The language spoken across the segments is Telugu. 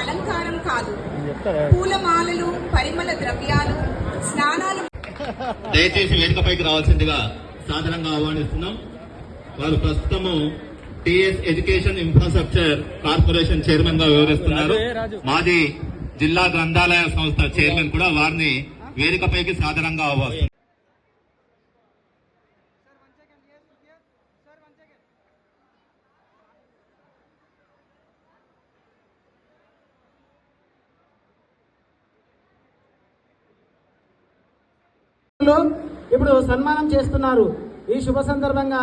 అలంకారం కాదు పూలమాలలు పరిమళ ద్రవ్యాలు స్నానాలు దయచేసి వేదికపైకి రావాల్సిందిగా సాధారణంగా ఆహ్వానిస్తున్నాం. వారు ప్రస్తుతము టిఎస్ ఎడ్యుకేషన్ ఇన్ఫ్రాస్ట్రక్చర్ కార్పొరేషన్ చైర్మన్గా వివరిస్తున్నారు మాది జిల్లా గ్రంథాలయ సంస్థ చైర్మన్ కూడా వారిని వేదికపైకి సాధారణంగా ఆహ్వానిస్తున్నారు ఇప్పుడు సన్మానం చేస్తున్నారు. ఈ శుభ సందర్భంగా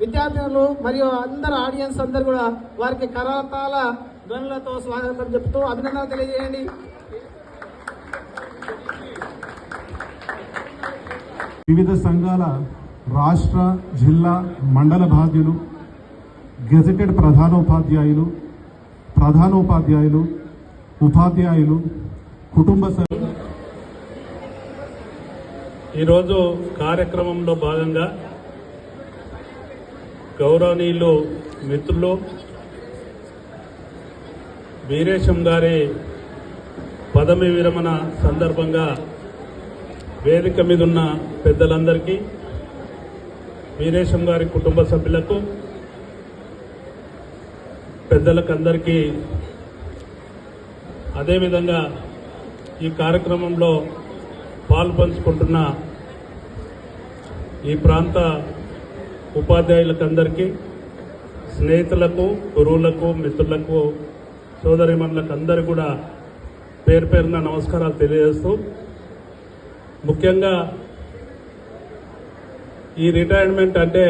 విద్యార్థులు మరియు అందరు ఆడియన్స్ అందరు కూడా వారికి కరతాల ధ్వనులతో స్వాగతం చెప్తూ అభినందనలు తెలియజేయండి. వివిధ సంఘాల రాష్ట్ర జిల్లా మండల బాధ్యులు గెజెటెడ్ ప్రధానోపాధ్యాయులు ప్రధానోపాధ్యాయులు ఉపాధ్యాయులు కుటుంబ సభ్యులు ఈరోజు కార్యక్రమంలో భాగంగా గౌరవనీయులు మిత్రులు వీరేశం గారి పదవి విరమణ సందర్భంగా వేదిక మీద ఉన్న పెద్దలందరికీ వీరేశం గారి కుటుంబ సభ్యులకు పెద్దలకందరికీ అదేవిధంగా ఈ కార్యక్రమంలో పాలు పంచుకుంటున్న ఈ ప్రాంత ఉపాధ్యాయులకు అందరికీ స్నేహితులకు గురువులకు మిత్రులకు సోదరిమణులకు అందరూ కూడా పేరు పేరున నమస్కారాలు తెలియజేస్తూ ముఖ్యంగా ఈ రిటైర్మెంట్ అంటే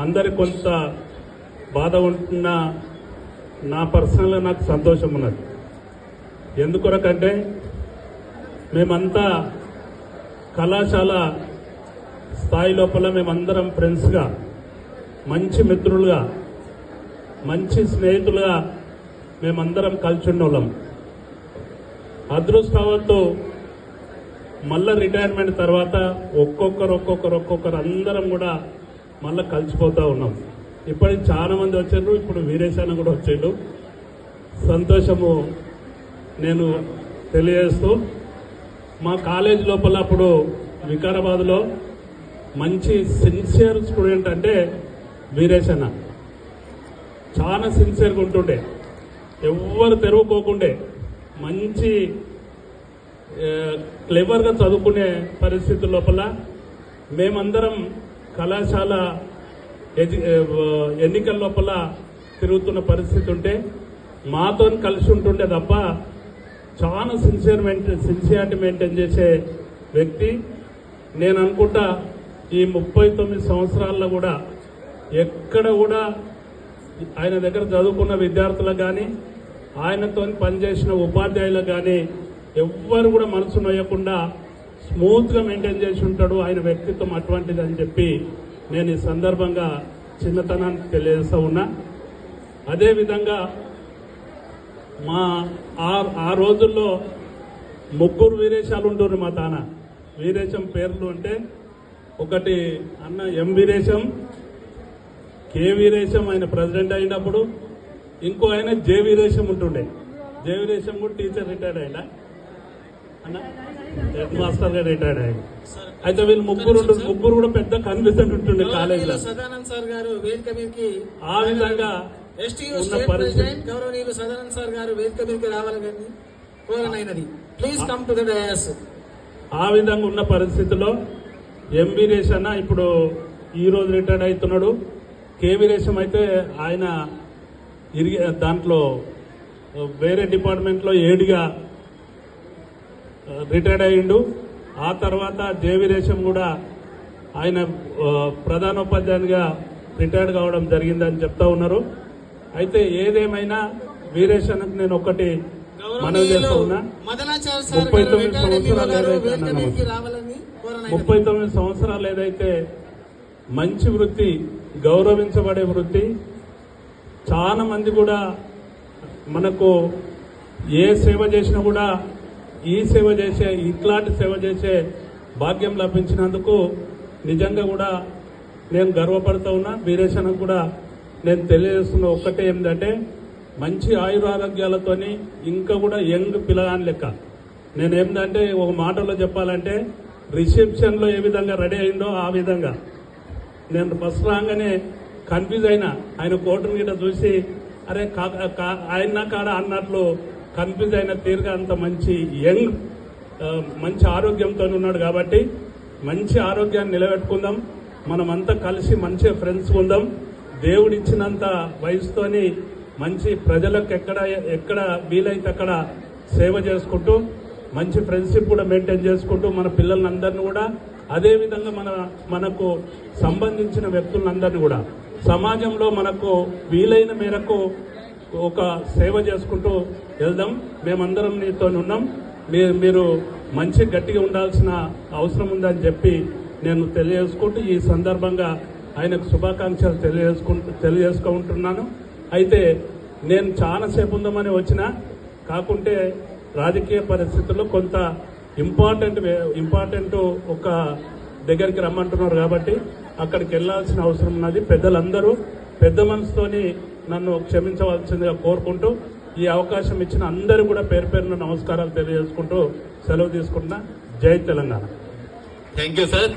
అందరి కొంత బాధ ఉంటున్న నా పర్సనల్గా నాకు సంతోషం ఉన్నది. ఎందుకొరకంటే మేమంతా కళాశాల స్థాయి లోపల మేమందరం ఫ్రెండ్స్గా మంచి మిత్రులుగా మంచి స్నేహితులుగా మేమందరం కలిసి ఉన్నోళ్ళం అదృష్టవత్తు మళ్ళా రిటైర్మెంట్ తర్వాత ఒక్కొక్కరు ఒక్కొక్కరు ఒక్కొక్కరు అందరం కూడా మళ్ళీ కలిసిపోతూ ఉన్నాం. ఇప్పటికి చాలా మంది వచ్చారు ఇప్పుడు వీరేశాన కూడా వచ్చాడు. సంతోషము నేను తెలియజేస్తూ మా కాలేజ్ లోపల అప్పుడు వికారాబాద్లో మంచి సిన్సియర్ స్టూడెంట్ అంటే వీరేశన్న చాలా సిన్సియర్గా ఉంటుండే. ఎవ్వరు తెరవుకోకుండే. మంచి క్లెవర్గా చదువుకునే పరిస్థితి లోపల మేమందరం కళాశాల ఎన్నికల లోపల తిరుగుతున్న పరిస్థితి ఉంటే మాతో కలిసి ఉంటుండే తప్ప చాలా సిన్సియర్ మెయింటైన్ సిన్సియారిటీ మెయింటైన్ చేసే వ్యక్తి. నేను అనుకుంటా ఈ ముప్పై తొమ్మిది సంవత్సరాల్లో కూడా ఎక్కడ కూడా ఆయన దగ్గర చదువుకున్న విద్యార్థులకు కానీ ఆయనతో పనిచేసిన ఉపాధ్యాయులకు కానీ ఎవ్వరు కూడా మనసు నొయ్యకుండా స్మూత్గా మెయింటైన్ చేసి ఉంటాడు ఆయన వ్యక్తిత్వం అటువంటిది అని చెప్పి నేను ఈ సందర్భంగా చిన్నతనాన్ని తెలియజేస్తూ ఉన్నా. అదేవిధంగా మా ఆ రోజుల్లో ముగ్గురు వీరేశాలు ఉంటున్నారు మా తాన. వీరేశం పేర్లు అంటే ఒకటి అన్న ఎం వీరేశం కె వీరేశం ఆయన ప్రెసిడెంట్ అయినప్పుడు ఇంకో ఆయన జే వీరేశం ఉంటుండే. జే వీరేశం కూడా టీచర్ రిటైర్డ్ అయినా అన్న? హెడ్ మాస్టర్గా రిటైర్డ్ అయ్యాడు. అయితే వీళ్ళు ముగ్గురు ముగ్గురు కూడా పెద్ద కన్విజన్ ఉంటుండే కాలేజీలో. సదానంద్ సార్ గారు ఆ విధంగా ఎస్టీయూ ఉన్న స్టేట్ పరిస్థితి. ప్రెసిడెంట్ గౌరవనీయులు సదానంద్ సార్ గారు వేదిక మీదకి రావాలని కోరనైనది please come to the dais ఆ విధంగా ఉన్న పరిస్థితిలో ఎం వీరేశన్న ఇప్పుడు ఈ రోజు రిటైర్డ్ అవుతున్నాడు. కె వీరేశం అయితే ఆయన ఇరిగి దాంట్లో వేరే డిపార్ట్మెంట్లో ఏడిగా రిటైర్డ్ అయ్యిండు. ఆ తర్వాత జే వీరేశం కూడా ఆయన ప్రధానోపాధ్యాయునిగా రిటైర్డ్ కావడం జరిగిందని చెప్తా ఉన్నారు. అయితే ఏదేమైనా వీరేష్ అన్నకు నేను ఒకటి మనవి చేస్తా ఉన్నా మదనాచార్య సార్ ముప్పై తొమ్మిది సంవత్సరాలు ఏదైతే ముప్పై తొమ్మిది సంవత్సరాలు ఏదైతే మంచి వృత్తి గౌరవించబడే వృత్తి చాలా మంది కూడా మనకు ఏ సేవ చేసినా కూడా ఈ సేవ చేసే ఇట్లాంటి సేవ చేసే భాగ్యం లభించినందుకు నిజంగా కూడా నేను గర్వపడుతూ ఉన్నా. వీరేశనకు కూడా నేను తెలియజేస్తున్న ఒక్కటే ఏంటంటే మంచి ఆయురారోగ్యాలతోని ఇంకా కూడా యంగ్ పిల్లగాని లెక్క. నేను ఏంటంటే ఒక మాటలో చెప్పాలంటే రిసెప్షన్లో ఏ విధంగా రెడీ అయిందో ఆ విధంగా. నేను ఫస్ట్ రాగానే కన్ఫ్యూజ్ అయినా ఆయన కోటను గిట్ట చూసి అరే కా- కా- ఆయన కాడ అన్నట్లు కన్ఫ్యూజ్ అయిన తీరుగా అంత మంచి యంగ్ మంచి ఆరోగ్యంతో ఉన్నాడు కాబట్టి మంచి ఆరోగ్యాన్ని నిలబెట్టుకుందాం. మనమంతా కలిసి మంచి ఫ్రెండ్స్ ఉందాం. దేవుడిచ్చినంత వయసుతోని మంచి ప్రజలకు ఎక్కడ ఎక్కడ వీలైతే అక్కడ సేవ చేసుకుంటూ మంచి ఫ్రెండ్షిప్ కూడా మెయింటైన్ చేసుకుంటూ మన పిల్లలందరినీ కూడా అదేవిధంగా మన మనకు సంబంధించిన వ్యక్తులందరినీ కూడా. సమాజంలో మనకు వీలైన మేరకు ఒక సేవ చేసుకుంటూ వెళ్దాం. మేమందరం నీతో ఉన్నాం. మీరు మీరు మంచి గట్టిగా ఉండాల్సిన అవసరం ఉందని చెప్పి నేను తెలియజేసుకుంటూ ఈ సందర్భంగా ఆయనకు శుభాకాంక్షలు తెలియజేసుకుంటూ తెలియజేసుకుంటున్నాను. అయితే నేను చాలాసేపు ఉందామని వచ్చిన కాకుంటే రాజకీయ పరిస్థితుల్లో కొంత ఇంపార్టెంట్ ఇంపార్టెంట్ ఒక దగ్గరికి రమ్మంటున్నారు కాబట్టి అక్కడికి వెళ్ళాల్సిన అవసరం ఉన్నది. పెద్దలందరూ పెద్ద మనసుతోని నన్ను క్షమించవలసిందిగా కోరుకుంటూ ఈ అవకాశం ఇచ్చిన అందరూ కూడా పేరు పేరున నమస్కారాలు తెలియజేసుకుంటూ సెలవు తీసుకుంటున్నా. జై తెలంగాణ. Thank you sir.